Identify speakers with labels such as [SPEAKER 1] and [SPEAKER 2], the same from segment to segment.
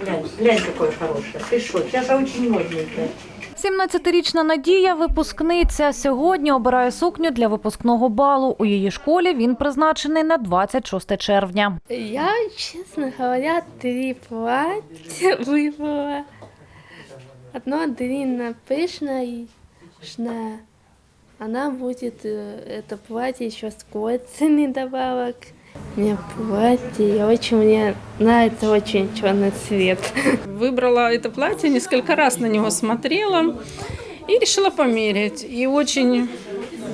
[SPEAKER 1] Глянь, глянь, какое хорошее. Ты что, сейчас очень модненькое.
[SPEAKER 2] 17-річна Надія, випускниця, сьогодні обирає сукню для випускного балу. У її школі він призначений на 26 червня.
[SPEAKER 3] Я, честно говоря, три платья выбрала. Одно длинно пышное, шная. Она будет, э, это платье еще с кольцами добавок. Мне платье, я очень, мне нравится очень черный цвет.
[SPEAKER 4] Выбрала это платье, несколько раз на него смотрела и решила померить. И очень,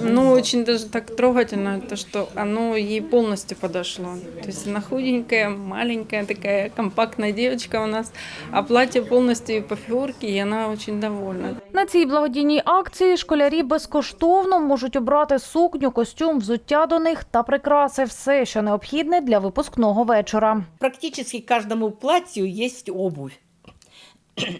[SPEAKER 4] ну, очень даже так трогательно, то, что оно ей полностью подошло. То есть она худенькая, маленькая такая, компактная девочка у нас, а платье полностью по фигурке, и она очень довольна.
[SPEAKER 2] На цій благодійній акції школярі безкоштовно можуть обрати сукню, костюм, взуття до них та прикраси. Все, що необхідне для випускного вечора.
[SPEAKER 5] Практически каждому платью есть обувь.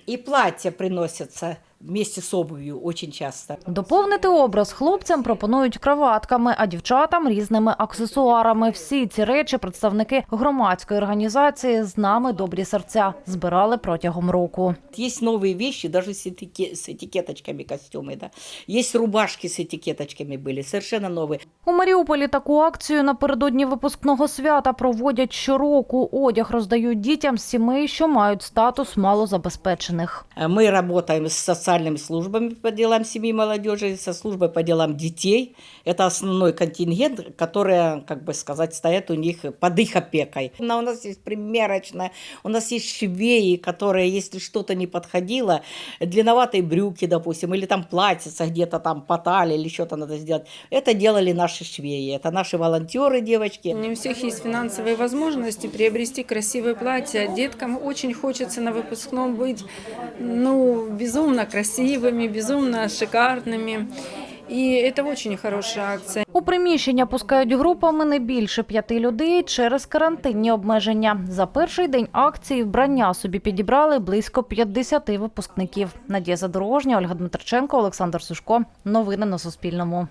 [SPEAKER 5] И платья приносятся вместе с обувью очень часто.
[SPEAKER 2] Доповнити образ хлопцям пропонують краватками, а дівчатам різними аксесуарами. Всі ці речі представники громадської організації з нами добрі серця збирали протягом року.
[SPEAKER 5] Есть новые вещи, даже с, этике- с этикеточками костюмы. Да. Есть рубашки с этикеточками были, совершенно новые.
[SPEAKER 2] У Маріуполі таку акцію напередодні випускного свята проводять щороку. Одяг роздають дітям з сімей, що мають статус малозабезпечених.
[SPEAKER 5] А Мы работаем с социальными службами по делам семьи и молодежи, со службой по делам детей. Это основной контингент, который, как бы сказать, стоят у них под их опекой. Но у нас есть примерочная, у нас есть швеи, которые, если что-то не подходило, длинноватые брюки, допустим, или там платьица где-то там по талии или что-то надо сделать, это делали наши швеи, это наши волонтеры, девочки.
[SPEAKER 4] Не у всех есть финансовые возможности приобрести красивое платье. Деткам очень хочется на выпускном быть ну, безумно красивыми, безумно шикарными. И это очень хорошая акция.
[SPEAKER 2] У приміщення пускають групами не більше п'яти людей через карантинні обмеження. За перший день акції вбрання собі підібрали близько 50 випускників. Надія Задорожня, Ольга Дмитриченко, Олександр Сушко. Новини на Суспільному.